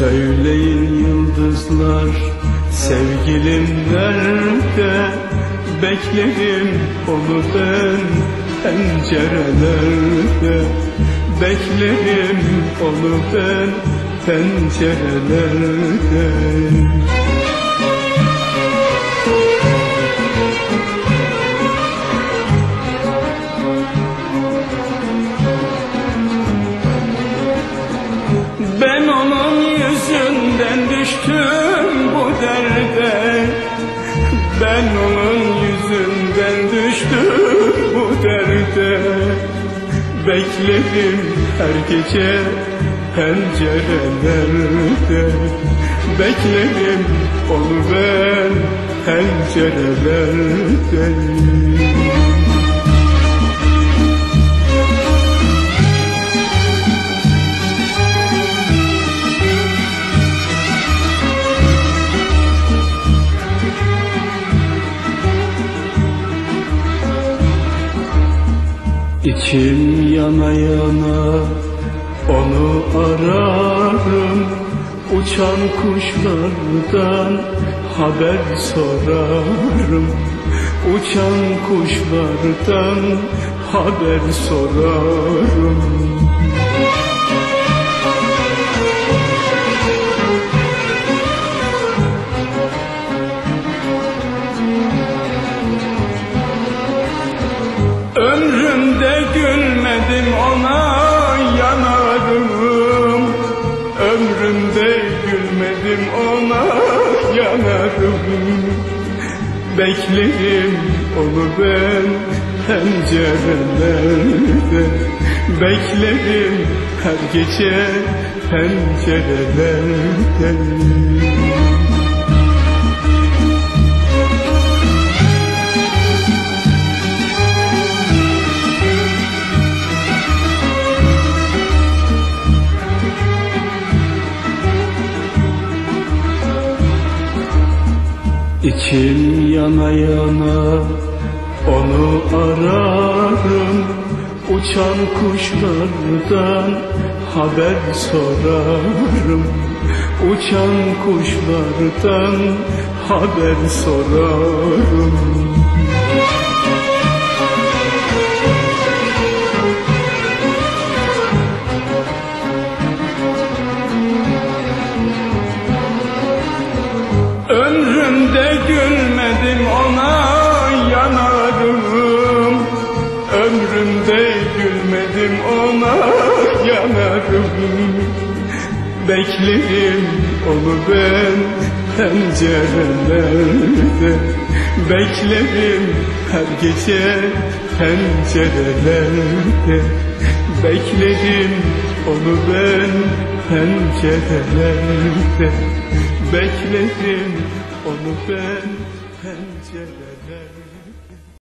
Söyleyin yıldızlar sevgilim nerede? Beklerim onu ben pencerelerde. Beklerim onu ben pencerelerde düştüm bu derde. Ben onun yüzünden düştüm bu derde. Bekledim her gece pencerelerde Bekledim onu ben pencerelerde İçim yana yana onu ararım. Uçan kuşlardan haber sorarım. Uçan kuşlardan haber sorarım gülmedim ona yanarım. Beklerim onu ben pencerelerde. Beklerim her gece pencerelerde İçim yana yana onu ararım. Uçan kuşlardan haber sorarım. Uçan kuşlardan haber sorarım gülmedim ona yanarım. Beklerim onu ben pencerelerde Beklerim her gece pencerelerde Beklerim onu ben pencerelerde Bekledim onu ben